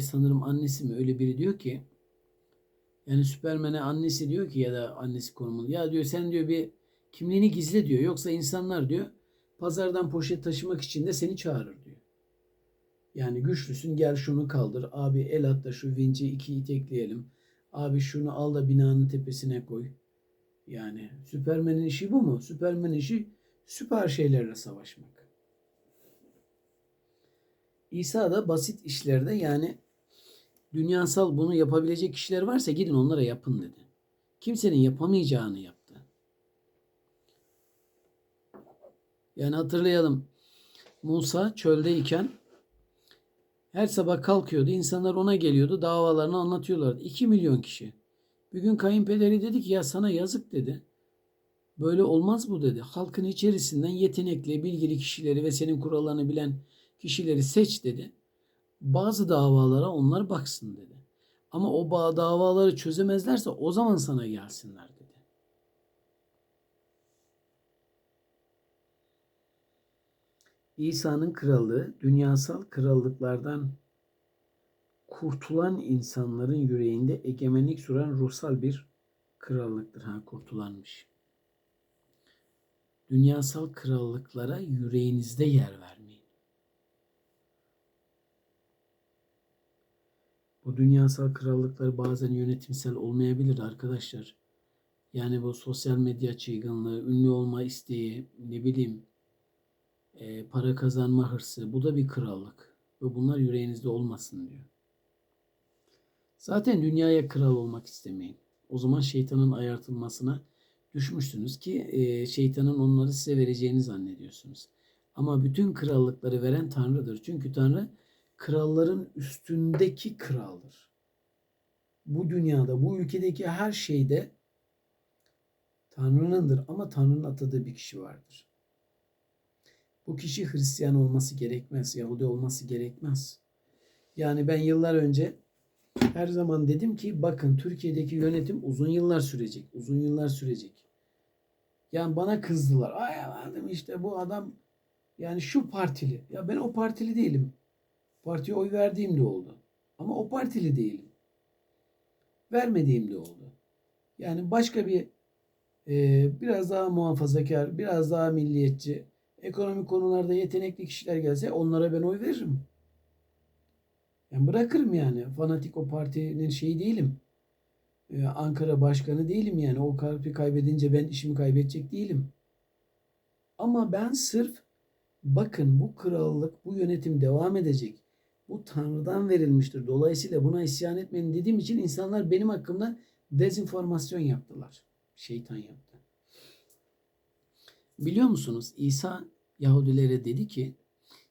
sanırım annesi mi öyle biri diyor ki yani Süpermen'e annesi diyor ki ya da annesi konumunda ya diyor sen diyor bir kimliğini gizle diyor yoksa insanlar diyor pazardan poşet taşımak için de seni çağırır diyor. Yani güçlüsün gel şunu kaldır abi el at da şu vinci iki itekleyelim abi şunu al da binanın tepesine koy. Yani Süpermen'in işi bu mu? Süpermen'in işi süper şeylerle savaşmak. İsa da basit işlerde yani dünyasal bunu yapabilecek kişiler varsa gidin onlara yapın dedi. Kimsenin yapamayacağını yaptı. Yani hatırlayalım. Musa çöldeyken her sabah kalkıyordu. insanlar ona geliyordu. Davalarını anlatıyorlardı. 2 milyon kişi. Bir gün kayınpederi dedi ki ya sana yazık dedi. Böyle olmaz bu dedi. Halkın içerisinden yetenekli, bilgili kişileri ve senin kurallarını bilen kişileri seç dedi. Bazı davalara onlar baksın dedi. Ama o davaları çözemezlerse o zaman sana gelsinler dedi. İsa'nın krallığı dünyasal krallıklardan kurtulan insanların yüreğinde egemenlik süren ruhsal bir krallıktır. Ha kurtulanmış. Dünyasal krallıklara yüreğinizde yer vermeyin. Bu dünyasal krallıklar bazen yönetimsel olmayabilir arkadaşlar. Yani bu sosyal medya çılgınlığı, ünlü olma isteği, ne bileyim e, para kazanma hırsı bu da bir krallık. Ve bunlar yüreğinizde olmasın diyor. Zaten dünyaya kral olmak istemeyin. O zaman şeytanın ayartılmasına düşmüşsünüz ki e, şeytanın onları size vereceğini zannediyorsunuz. Ama bütün krallıkları veren Tanrı'dır. Çünkü Tanrı kralların üstündeki kraldır. Bu dünyada, bu ülkedeki her şeyde Tanrı'nındır ama Tanrı'nın atadığı bir kişi vardır. Bu kişi Hristiyan olması gerekmez, Yahudi olması gerekmez. Yani ben yıllar önce her zaman dedim ki bakın Türkiye'deki yönetim uzun yıllar sürecek. Uzun yıllar sürecek. Yani bana kızdılar. Ay efendim işte bu adam yani şu partili. Ya ben o partili değilim. Partiye oy verdiğim de oldu. Ama o partili değilim. Vermediğim de oldu. Yani başka bir e, biraz daha muhafazakar, biraz daha milliyetçi, ekonomik konularda yetenekli kişiler gelse onlara ben oy veririm. Yani bırakırım yani. Fanatik o partinin şeyi değilim. Ee, Ankara başkanı değilim yani. O kalbi kaybedince ben işimi kaybedecek değilim. Ama ben sırf bakın bu krallık, bu yönetim devam edecek. Bu Tanrı'dan verilmiştir. Dolayısıyla buna isyan etmeyin dediğim için insanlar benim hakkımda dezinformasyon yaptılar. Şeytan yaptı. Biliyor musunuz İsa Yahudilere dedi ki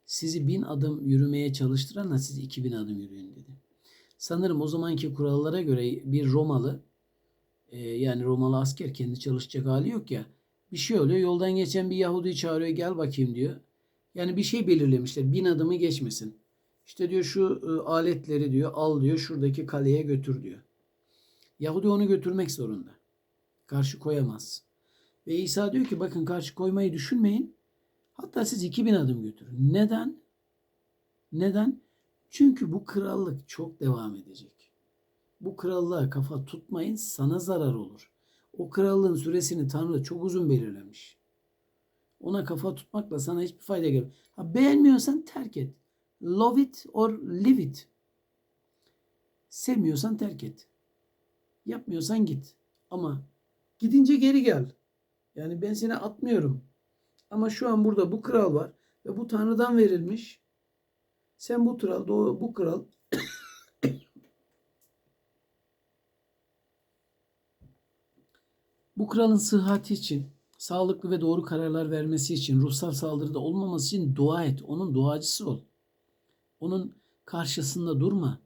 sizi bin adım yürümeye çalıştıranla siz iki bin adım yürüyün dedi. Sanırım o zamanki kurallara göre bir Romalı e, yani Romalı asker kendi çalışacak hali yok ya bir şey oluyor yoldan geçen bir Yahudi çağırıyor gel bakayım diyor. Yani bir şey belirlemişler bin adımı geçmesin. İşte diyor şu e, aletleri diyor al diyor şuradaki kaleye götür diyor. Yahudi onu götürmek zorunda. Karşı koyamaz. Ve İsa diyor ki bakın karşı koymayı düşünmeyin. Hatta siz 2000 adım götürün. Neden? Neden? Çünkü bu krallık çok devam edecek. Bu krallığa kafa tutmayın sana zarar olur. O krallığın süresini Tanrı çok uzun belirlemiş. Ona kafa tutmakla sana hiçbir fayda gelmez. Ha, beğenmiyorsan terk et. Love it or leave it. Sevmiyorsan terk et. Yapmıyorsan git. Ama gidince geri gel. Yani ben seni atmıyorum. Ama şu an burada bu kral var ve bu Tanrı'dan verilmiş. Sen bu kral, bu kral bu kralın sıhhati için, sağlıklı ve doğru kararlar vermesi için, ruhsal saldırıda olmaması için dua et. Onun duacısı ol. Onun karşısında durma.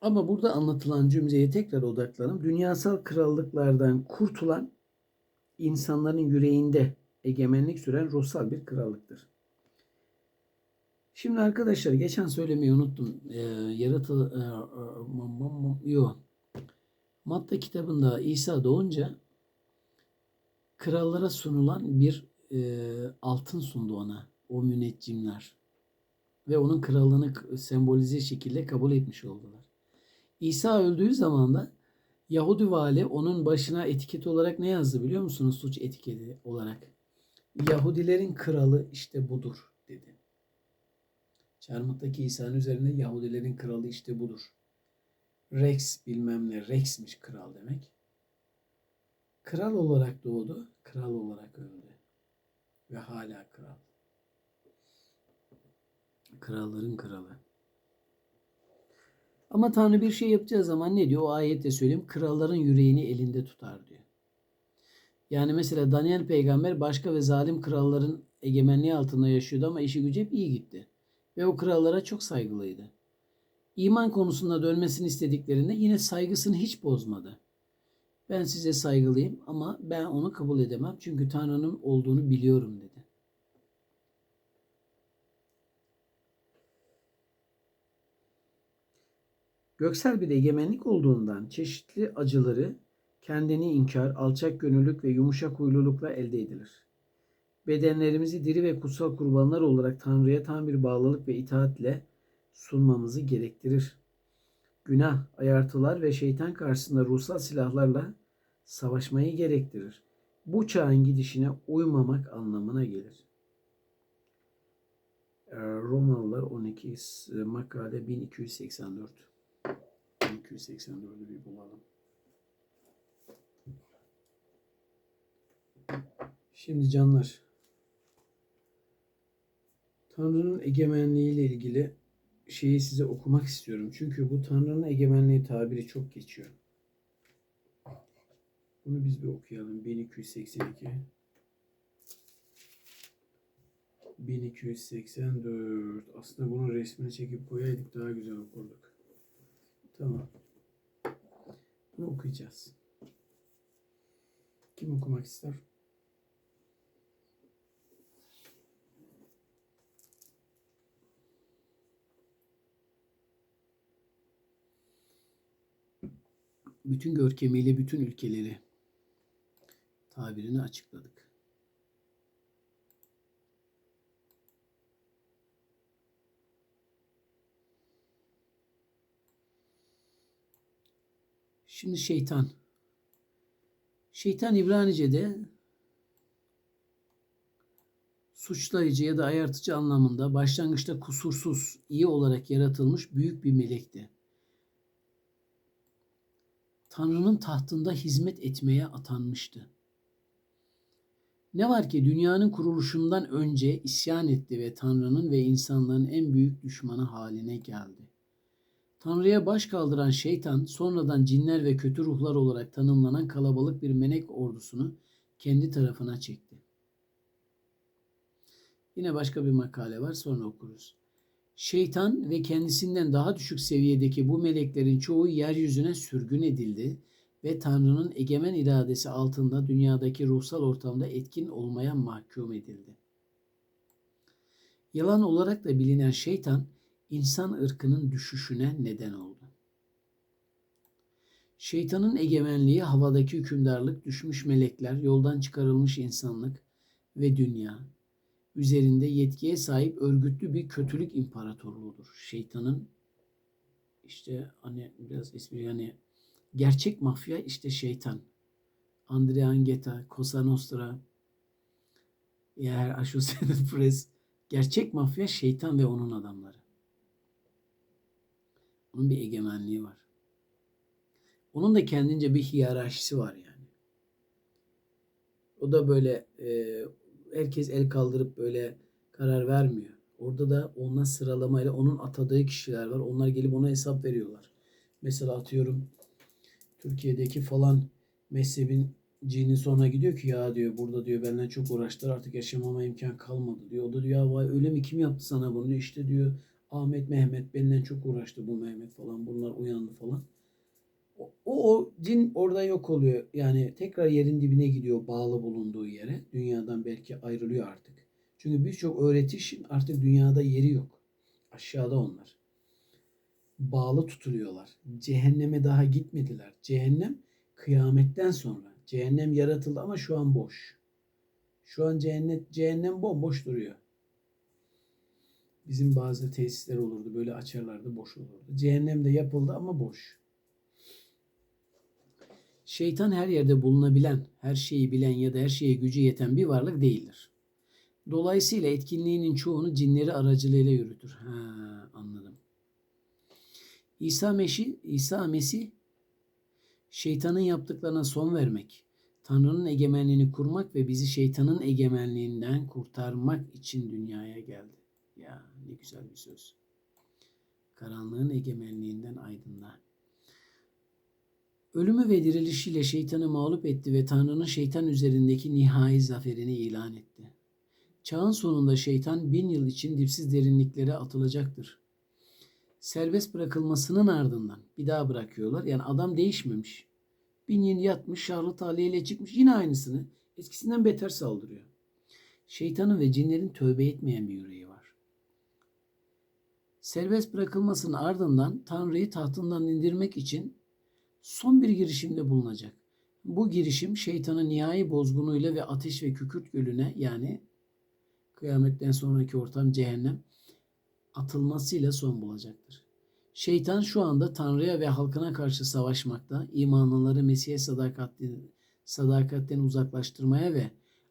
Ama burada anlatılan cümleye tekrar odaklanalım. Dünyasal krallıklardan kurtulan insanların yüreğinde egemenlik süren ruhsal bir krallıktır. Şimdi arkadaşlar geçen söylemeyi unuttum. Ee, yaratı e, yok. Matta kitabında İsa doğunca krallara sunulan bir e, altın sundu ona. o müneccimler. Ve onun krallığını sembolize şekilde kabul etmiş oldular. İsa öldüğü zaman da Yahudi vali onun başına etiket olarak ne yazdı biliyor musunuz? Suç etiketi olarak. Yahudilerin kralı işte budur dedi. Çarmıhtaki İsa'nın üzerinde Yahudilerin kralı işte budur. Rex bilmem ne. Rex'miş kral demek. Kral olarak doğdu, kral olarak öldü. Ve hala kral. Kralların kralı. Ama Tanrı bir şey yapacağı zaman ne diyor? O ayette söyleyeyim. Kralların yüreğini elinde tutar diyor. Yani mesela Daniel peygamber başka ve zalim kralların egemenliği altında yaşıyordu ama işi gücü hep iyi gitti. Ve o krallara çok saygılıydı. İman konusunda dönmesini istediklerinde yine saygısını hiç bozmadı. Ben size saygılıyım ama ben onu kabul edemem çünkü Tanrı'nın olduğunu biliyorum dedi. Göksel bir egemenlik olduğundan çeşitli acıları kendini inkar, alçak gönüllülük ve yumuşak huylulukla elde edilir. Bedenlerimizi diri ve kutsal kurbanlar olarak Tanrı'ya tam bir bağlılık ve itaatle sunmamızı gerektirir. Günah, ayartılar ve şeytan karşısında ruhsal silahlarla savaşmayı gerektirir. Bu çağın gidişine uymamak anlamına gelir. Ee, Romalılar 12 e, makale 1284. 1284'ü bir bulalım. Şimdi canlar. Tanrı'nın egemenliği ile ilgili şeyi size okumak istiyorum. Çünkü bu Tanrı'nın egemenliği tabiri çok geçiyor. Bunu biz bir okuyalım. 1282 1284 Aslında bunun resmini çekip koyaydık daha güzel okurduk. Tamam. Bunu okuyacağız. Kim okumak ister? Bütün görkemiyle bütün ülkeleri tabirini açıkladık. Şimdi şeytan. Şeytan İbranice'de suçlayıcı ya da ayartıcı anlamında başlangıçta kusursuz, iyi olarak yaratılmış büyük bir melekti. Tanrı'nın tahtında hizmet etmeye atanmıştı. Ne var ki dünyanın kuruluşundan önce isyan etti ve Tanrı'nın ve insanların en büyük düşmanı haline geldi. Tanrı'ya baş kaldıran şeytan sonradan cinler ve kötü ruhlar olarak tanımlanan kalabalık bir melek ordusunu kendi tarafına çekti. Yine başka bir makale var sonra okuruz. Şeytan ve kendisinden daha düşük seviyedeki bu meleklerin çoğu yeryüzüne sürgün edildi ve Tanrı'nın egemen iradesi altında dünyadaki ruhsal ortamda etkin olmaya mahkum edildi. Yalan olarak da bilinen şeytan insan ırkının düşüşüne neden oldu. Şeytanın egemenliği havadaki hükümdarlık, düşmüş melekler, yoldan çıkarılmış insanlık ve dünya üzerinde yetkiye sahip örgütlü bir kötülük imparatorluğudur. Şeytanın işte hani biraz ismi yani gerçek mafya işte şeytan. Andreangeta, Cosa Nostra, yer Associated Press gerçek mafya şeytan ve onun adamları. Onun bir egemenliği var. Onun da kendince bir hiyerarşisi var yani. O da böyle e, herkes el kaldırıp böyle karar vermiyor. Orada da ona sıralamayla onun atadığı kişiler var. Onlar gelip ona hesap veriyorlar. Mesela atıyorum Türkiye'deki falan mezhebin cini sonra gidiyor ki ya diyor burada diyor benden çok uğraştılar artık yaşamama imkan kalmadı diyor. O da diyor ya vay öyle mi kim yaptı sana bunu diyor. İşte diyor Ahmet Mehmet benden çok uğraştı bu Mehmet falan bunlar uyandı falan. O, o cin orada yok oluyor. Yani tekrar yerin dibine gidiyor bağlı bulunduğu yere. Dünyadan belki ayrılıyor artık. Çünkü birçok öğretişin artık dünyada yeri yok. Aşağıda onlar. Bağlı tutuluyorlar. Cehenneme daha gitmediler. Cehennem kıyametten sonra. Cehennem yaratıldı ama şu an boş. Şu an cehennem, cehennem bomboş duruyor. Bizim bazı tesisler olurdu. Böyle açarlardı boş olurdu. Cehennemde yapıldı ama boş. Şeytan her yerde bulunabilen, her şeyi bilen ya da her şeye gücü yeten bir varlık değildir. Dolayısıyla etkinliğinin çoğunu cinleri aracılığıyla yürütür. Ha, anladım. İsa Mesih, İsa Mesih şeytanın yaptıklarına son vermek, Tanrı'nın egemenliğini kurmak ve bizi şeytanın egemenliğinden kurtarmak için dünyaya geldi. Ya ne güzel bir söz. Karanlığın egemenliğinden aydınlığa. Ölümü ve dirilişiyle şeytanı mağlup etti ve Tanrı'nın şeytan üzerindeki nihai zaferini ilan etti. Çağın sonunda şeytan bin yıl için dipsiz derinliklere atılacaktır. Serbest bırakılmasının ardından bir daha bırakıyorlar. Yani adam değişmemiş. Bin yıl yatmış, şarlı taliyeyle çıkmış. Yine aynısını. Eskisinden beter saldırıyor. Şeytanın ve cinlerin tövbe etmeyen bir yüreği var. Serbest bırakılmasının ardından Tanrı'yı tahtından indirmek için son bir girişimde bulunacak. Bu girişim şeytanın nihai bozgunuyla ve ateş ve kükürt gölüne yani kıyametten sonraki ortam cehennem atılmasıyla son bulacaktır. Şeytan şu anda Tanrı'ya ve halkına karşı savaşmakta, imanlıları Mesih'e sadakatten, sadakatten uzaklaştırmaya ve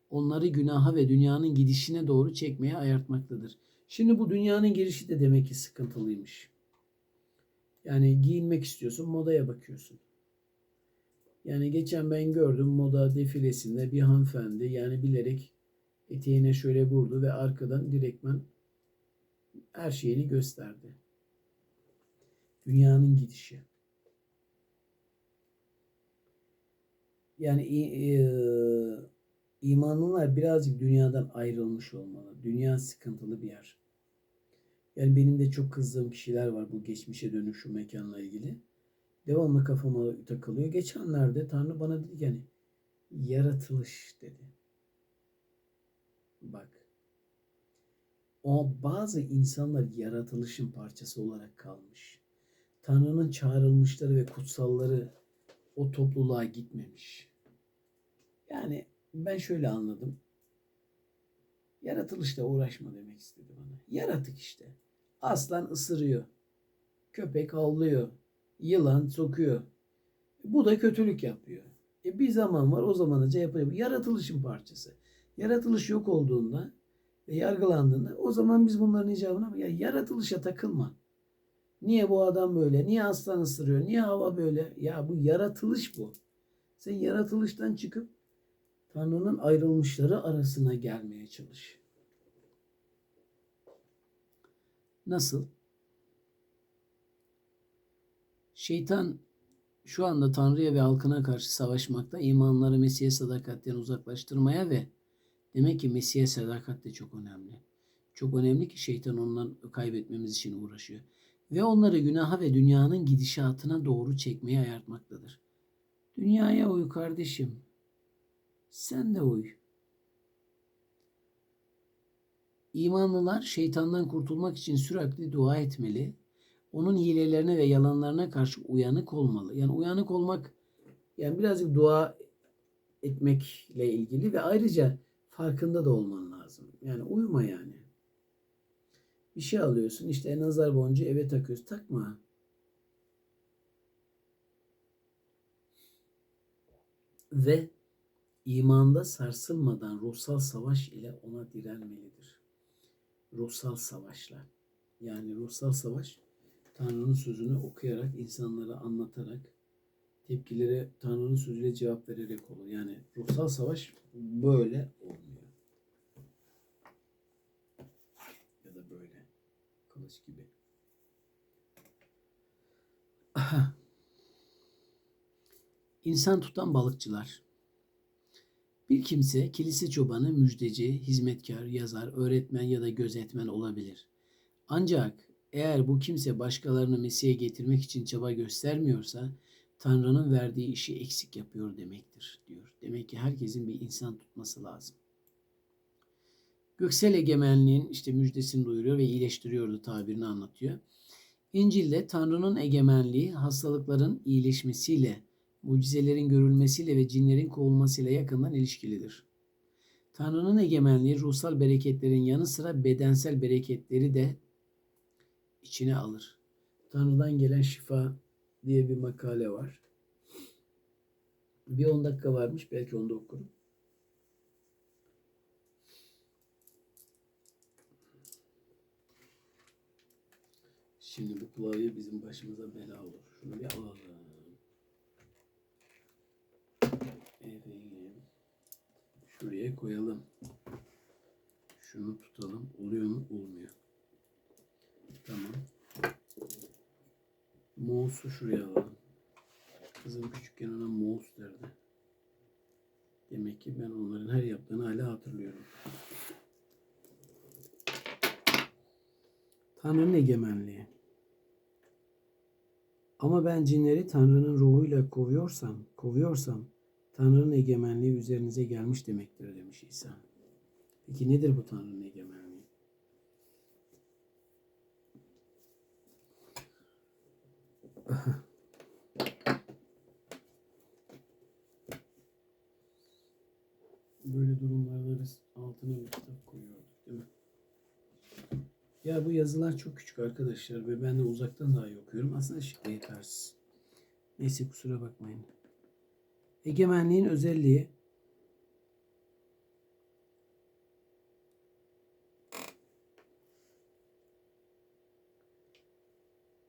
onları günaha ve dünyanın gidişine doğru çekmeye ayartmaktadır. Şimdi bu dünyanın girişi de demek ki sıkıntılıymış. Yani giyinmek istiyorsun, modaya bakıyorsun. Yani geçen ben gördüm moda defilesinde bir hanımefendi yani bilerek eteğine şöyle vurdu ve arkadan direktmen her şeyini gösterdi. Dünyanın gidişi. Yani e, imanlılar birazcık dünyadan ayrılmış olmalı. Dünya sıkıntılı bir yer. Yani benim de çok kızdığım kişiler var bu geçmişe dönük şu mekanla ilgili. Devamlı kafama takılıyor. Geçenlerde Tanrı bana dedi yani yaratılış dedi. Bak. O bazı insanlar yaratılışın parçası olarak kalmış. Tanrı'nın çağrılmışları ve kutsalları o topluluğa gitmemiş. Yani ben şöyle anladım. Yaratılışla uğraşma demek istedi bana. Yaratık işte. Aslan ısırıyor. Köpek havlıyor. Yılan sokuyor. Bu da kötülük yapıyor. E bir zaman var o zamanıca yapıyor. Yaratılışın parçası. Yaratılış yok olduğunda ve yargılandığında o zaman biz bunların icabına ya yaratılışa takılma. Niye bu adam böyle? Niye aslan ısırıyor? Niye hava böyle? Ya bu yaratılış bu. Sen yaratılıştan çıkıp Tanrı'nın ayrılmışları arasına gelmeye çalış. Nasıl? Şeytan şu anda Tanrı'ya ve halkına karşı savaşmakta, imanları Mesih'e sadakatten uzaklaştırmaya ve demek ki Mesih'e sadakat de çok önemli. Çok önemli ki şeytan ondan kaybetmemiz için uğraşıyor. Ve onları günaha ve dünyanın gidişatına doğru çekmeye ayartmaktadır. Dünyaya uy kardeşim. Sen de uy. İmanlılar şeytandan kurtulmak için sürekli dua etmeli. Onun hilelerine ve yalanlarına karşı uyanık olmalı. Yani uyanık olmak yani birazcık dua etmekle ilgili ve ayrıca farkında da olman lazım. Yani uyuma yani. Bir şey alıyorsun işte nazar boncuğu eve takıyorsun. Takma. Ve imanda sarsılmadan ruhsal savaş ile ona direnmelidir. Ruhsal savaşla. Yani ruhsal savaş Tanrı'nın sözünü okuyarak, insanlara anlatarak, tepkilere Tanrı'nın sözüyle cevap vererek olur. Yani ruhsal savaş böyle olmuyor. Ya da böyle. Kılıç gibi. İnsan tutan balıkçılar. Bir kimse kilise çobanı, müjdeci, hizmetkar, yazar, öğretmen ya da gözetmen olabilir. Ancak eğer bu kimse başkalarını Mesih'e getirmek için çaba göstermiyorsa Tanrı'nın verdiği işi eksik yapıyor demektir diyor. Demek ki herkesin bir insan tutması lazım. Göksel egemenliğin işte müjdesini duyuruyor ve iyileştiriyordu tabirini anlatıyor. İncil'de Tanrı'nın egemenliği hastalıkların iyileşmesiyle, mucizelerin görülmesiyle ve cinlerin kovulmasıyla yakından ilişkilidir. Tanrı'nın egemenliği ruhsal bereketlerin yanı sıra bedensel bereketleri de içine alır. Tanrı'dan gelen şifa diye bir makale var. Bir 10 dakika varmış. Belki onu da okurum. Şimdi bu klavye bizim başımıza bela olur. Şunu bir alalım. Efendim. Şuraya koyalım. Şunu tutalım. Oluyor mu? Olmuyor. Tamam. Mouse'u şuraya alalım. Kızım küçükken ona mouse derdi. Demek ki ben onların her yaptığını hala hatırlıyorum. Tanrı'nın egemenliği. Ama ben cinleri Tanrı'nın ruhuyla kovuyorsam, kovuyorsam Tanrı'nın egemenliği üzerinize gelmiş demektir demiş İsa. Peki nedir bu Tanrı'nın egemenliği? Böyle durumlarda biz altına bir kitap koyuyorduk değil mi? Ya bu yazılar çok küçük arkadaşlar ve ben de uzaktan daha iyi okuyorum. Aslında şıkla yetersiz. Neyse kusura bakmayın. Egemenliğin özelliği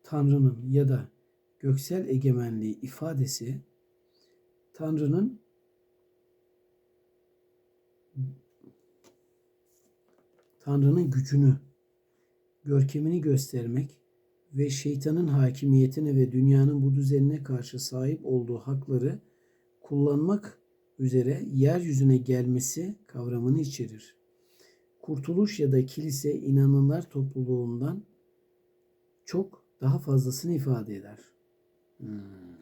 Tanrı'nın ya da göksel egemenliği ifadesi Tanrı'nın Tanrı'nın gücünü, görkemini göstermek ve şeytanın hakimiyetine ve dünyanın bu düzenine karşı sahip olduğu hakları kullanmak üzere yeryüzüne gelmesi kavramını içerir. Kurtuluş ya da kilise inananlar topluluğundan çok daha fazlasını ifade eder. Hmm.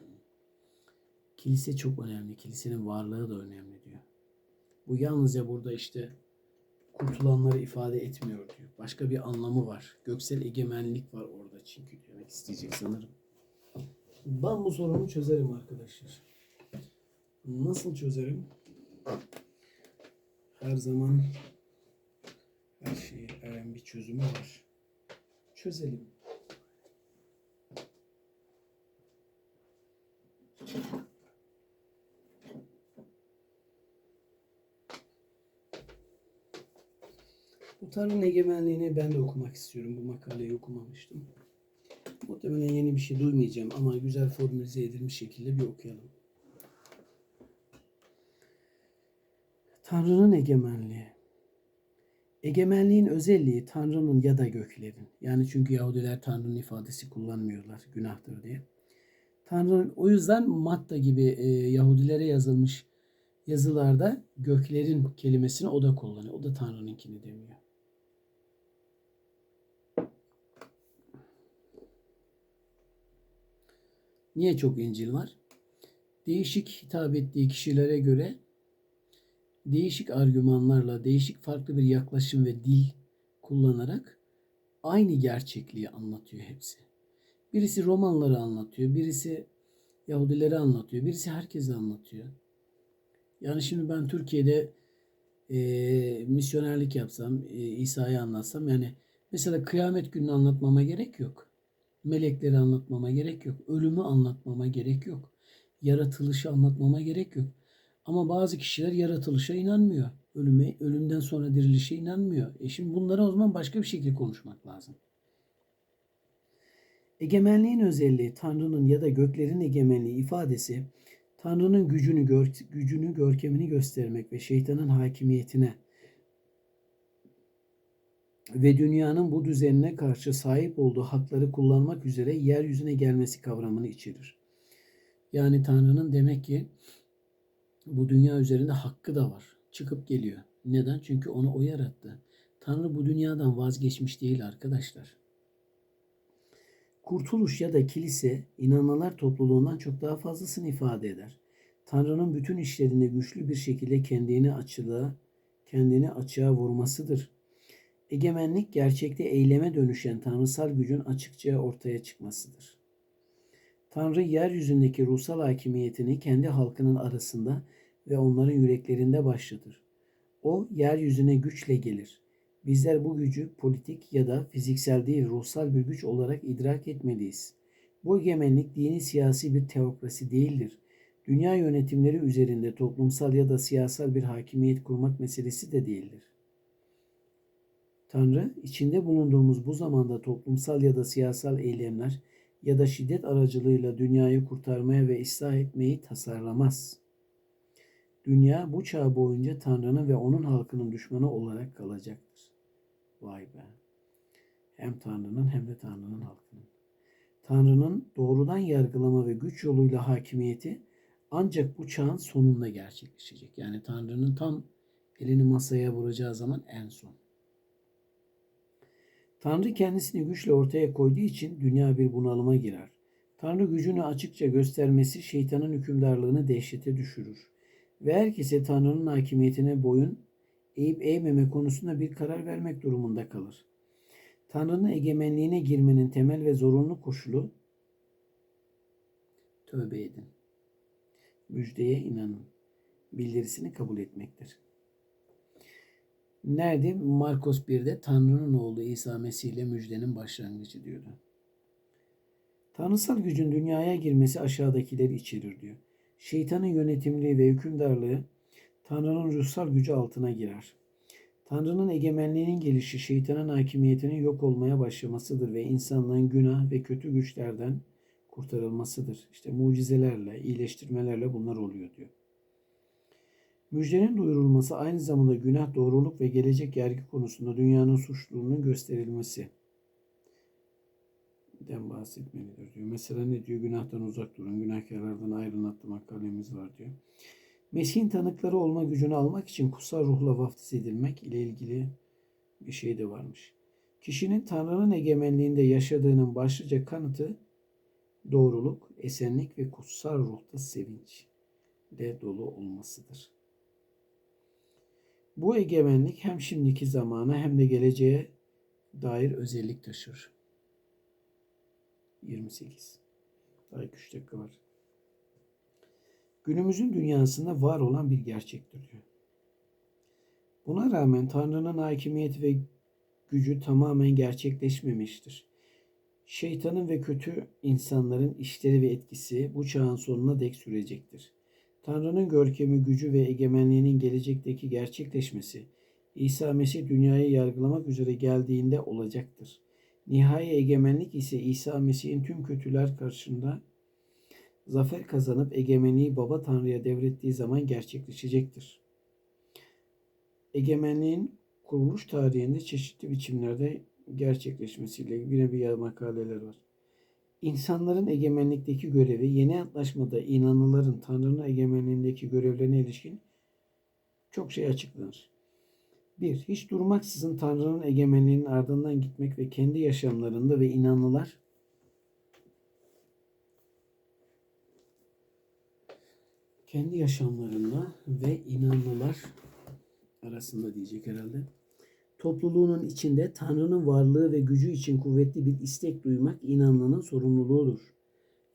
Kilise çok önemli. Kilisenin varlığı da önemli diyor. Bu yalnızca burada işte kurtulanları ifade etmiyor diyor. Başka bir anlamı var. Göksel egemenlik var orada çünkü demek isteyecek sanırım. Ben bu sorunu çözerim arkadaşlar. Nasıl çözerim? Her zaman her şeyi eren bir çözümü var. Çözelim. Bu Tanrı'nın egemenliğini ben de okumak istiyorum. Bu makaleyi okumamıştım. Muhtemelen yeni bir şey duymayacağım ama güzel formülize edilmiş şekilde bir okuyalım. Tanrı'nın egemenliği. Egemenliğin özelliği Tanrı'nın ya da göklerin. Yani çünkü Yahudiler Tanrı'nın ifadesi kullanmıyorlar günahtır diye. Tanrı'nın o yüzden Matta gibi e, Yahudilere yazılmış yazılarda göklerin kelimesini o da kullanıyor. O da Tanrı'nınkini demiyor. Niye çok İncil var? Değişik hitap ettiği kişilere göre değişik argümanlarla, değişik farklı bir yaklaşım ve dil kullanarak aynı gerçekliği anlatıyor hepsi. Birisi Romanları anlatıyor, birisi Yahudileri anlatıyor, birisi herkese anlatıyor. Yani şimdi ben Türkiye'de e, misyonerlik yapsam, e, İsa'yı anlatsam yani mesela kıyamet gününü anlatmama gerek yok. Melekleri anlatmama gerek yok. Ölümü anlatmama gerek yok. Yaratılışı anlatmama gerek yok. Ama bazı kişiler yaratılışa inanmıyor. Ölüme, ölümden sonra dirilişe inanmıyor. E şimdi bunlara o zaman başka bir şekilde konuşmak lazım. Egemenliğin özelliği Tanrı'nın ya da göklerin egemenliği ifadesi Tanrı'nın gücünü, gör, gücünü, görkemini göstermek ve şeytanın hakimiyetine ve dünyanın bu düzenine karşı sahip olduğu hakları kullanmak üzere yeryüzüne gelmesi kavramını içerir. Yani Tanrı'nın demek ki bu dünya üzerinde hakkı da var. Çıkıp geliyor. Neden? Çünkü onu o yarattı. Tanrı bu dünyadan vazgeçmiş değil arkadaşlar. Kurtuluş ya da kilise inananlar topluluğundan çok daha fazlasını ifade eder. Tanrı'nın bütün işlerinde güçlü bir şekilde kendini açılığa, kendini açığa vurmasıdır. Egemenlik gerçekte eyleme dönüşen tanrısal gücün açıkça ortaya çıkmasıdır. Tanrı yeryüzündeki ruhsal hakimiyetini kendi halkının arasında ve onların yüreklerinde başlatır. O yeryüzüne güçle gelir. Bizler bu gücü politik ya da fiziksel değil ruhsal bir güç olarak idrak etmeliyiz. Bu egemenlik dini siyasi bir teokrasi değildir. Dünya yönetimleri üzerinde toplumsal ya da siyasal bir hakimiyet kurmak meselesi de değildir. Tanrı, içinde bulunduğumuz bu zamanda toplumsal ya da siyasal eylemler ya da şiddet aracılığıyla dünyayı kurtarmaya ve ıslah etmeyi tasarlamaz. Dünya bu çağ boyunca Tanrı'nın ve onun halkının düşmanı olarak kalacaktır. Vay be. Hem Tanrı'nın hem de Tanrı'nın halkının. Tanrı'nın doğrudan yargılama ve güç yoluyla hakimiyeti ancak bu çağın sonunda gerçekleşecek. Yani Tanrı'nın tam elini masaya vuracağı zaman en son. Tanrı kendisini güçle ortaya koyduğu için dünya bir bunalıma girer. Tanrı gücünü açıkça göstermesi şeytanın hükümdarlığını dehşete düşürür. Ve herkese Tanrı'nın hakimiyetine boyun eğip eğmeme konusunda bir karar vermek durumunda kalır. Tanrı'nın egemenliğine girmenin temel ve zorunlu koşulu tövbe edin. Müjdeye inanın. Bildirisini kabul etmektir. Nerede? Markos 1'de Tanrı'nın oğlu İsa Mesih ile müjdenin başlangıcı diyordu. Tanrısal gücün dünyaya girmesi aşağıdakileri içerir diyor. Şeytanın yönetimliği ve hükümdarlığı Tanrı'nın ruhsal gücü altına girer. Tanrı'nın egemenliğinin gelişi şeytanın hakimiyetinin yok olmaya başlamasıdır ve insanlığın günah ve kötü güçlerden kurtarılmasıdır. İşte mucizelerle, iyileştirmelerle bunlar oluyor diyor. Müjdenin duyurulması aynı zamanda günah, doğruluk ve gelecek yargı konusunda dünyanın suçluluğunun gösterilmesi den bahsetmelidir diyor. Mesela ne diyor? Günahtan uzak durun, günahkarlardan ayrılın adlı makalemiz var diyor. Mesih'in tanıkları olma gücünü almak için kutsal ruhla vaftiz edilmek ile ilgili bir şey de varmış. Kişinin Tanrı'nın egemenliğinde yaşadığının başlıca kanıtı doğruluk, esenlik ve kutsal ruhta sevinç ile dolu olmasıdır. Bu egemenlik hem şimdiki zamana hem de geleceğe dair özellik taşır. 28. Daha 3 dakika var. Günümüzün dünyasında var olan bir gerçektir diyor. Buna rağmen Tanrı'nın hakimiyeti ve gücü tamamen gerçekleşmemiştir. Şeytanın ve kötü insanların işleri ve etkisi bu çağın sonuna dek sürecektir. Tanrı'nın görkemi, gücü ve egemenliğinin gelecekteki gerçekleşmesi, İsa Mesih dünyayı yargılamak üzere geldiğinde olacaktır. Nihai egemenlik ise İsa Mesih'in tüm kötüler karşısında zafer kazanıp egemenliği Baba Tanrı'ya devrettiği zaman gerçekleşecektir. Egemenliğin kuruluş tarihinde çeşitli biçimlerde gerçekleşmesiyle yine bir makaleler var. İnsanların egemenlikteki görevi yeni antlaşmada inanıların Tanrı'nın egemenliğindeki görevlerine ilişkin çok şey açıklanır. 1. Hiç durmaksızın Tanrı'nın egemenliğinin ardından gitmek ve kendi yaşamlarında ve inanlılar kendi yaşamlarında ve inanlılar arasında diyecek herhalde. Topluluğunun içinde Tanrı'nın varlığı ve gücü için kuvvetli bir istek duymak inanlının sorumluluğudur.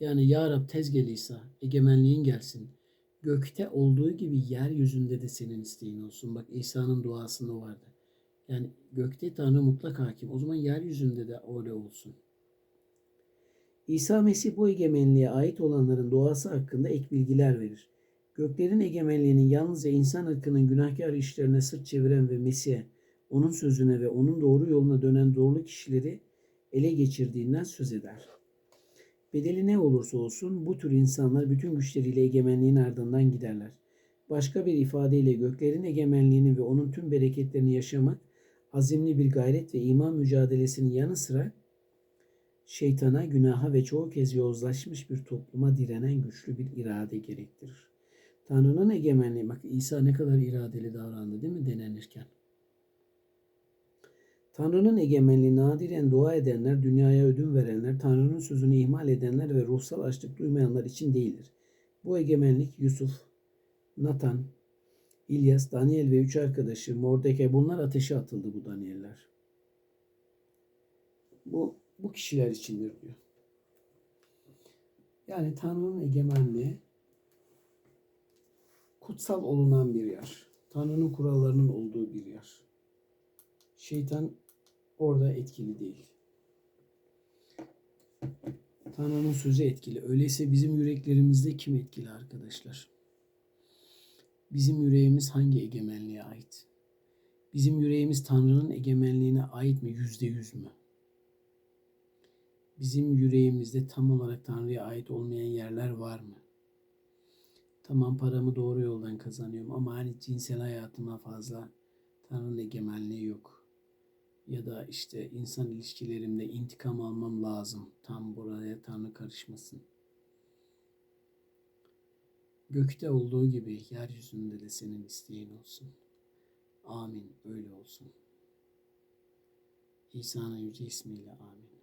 Yani Ya Rab tez gel İsa, egemenliğin gelsin. Gökte olduğu gibi yeryüzünde de senin isteğin olsun. Bak İsa'nın duasında vardı. Yani gökte Tanrı mutlak hakim. O zaman yeryüzünde de öyle olsun. İsa Mesih bu egemenliğe ait olanların doğası hakkında ek bilgiler verir. Göklerin egemenliğinin yalnızca insan ırkının günahkar işlerine sırt çeviren ve Mesih'e, onun sözüne ve onun doğru yoluna dönen doğru kişileri ele geçirdiğinden söz eder. Bedeli ne olursa olsun bu tür insanlar bütün güçleriyle egemenliğin ardından giderler. Başka bir ifadeyle göklerin egemenliğini ve onun tüm bereketlerini yaşamak azimli bir gayret ve iman mücadelesinin yanı sıra şeytana, günaha ve çoğu kez yozlaşmış bir topluma direnen güçlü bir irade gerektirir. Tanrı'nın egemenliği, bak İsa ne kadar iradeli davrandı değil mi denenirken? Tanrı'nın egemenliği nadiren dua edenler, dünyaya ödün verenler, Tanrı'nın sözünü ihmal edenler ve ruhsal açlık duymayanlar için değildir. Bu egemenlik Yusuf, Nathan, İlyas, Daniel ve üç arkadaşı Mordecai bunlar ateşe atıldı bu Danieller. Bu bu kişiler içindir diyor. Yani Tanrı'nın egemenliği kutsal olunan bir yer. Tanrı'nın kurallarının olduğu bir yer. Şeytan orada etkili değil. Tanrı'nın sözü etkili. Öyleyse bizim yüreklerimizde kim etkili arkadaşlar? Bizim yüreğimiz hangi egemenliğe ait? Bizim yüreğimiz Tanrı'nın egemenliğine ait mi? Yüzde yüz mü? Bizim yüreğimizde tam olarak Tanrı'ya ait olmayan yerler var mı? Tamam paramı doğru yoldan kazanıyorum ama hani cinsel hayatıma fazla Tanrı'nın egemenliği yok. Ya da işte insan ilişkilerimde intikam almam lazım. Tam buraya Tanrı karışmasın. Gökte olduğu gibi yeryüzünde de senin isteğin olsun. Amin. Öyle olsun. İsa'nın yüce ismiyle amin.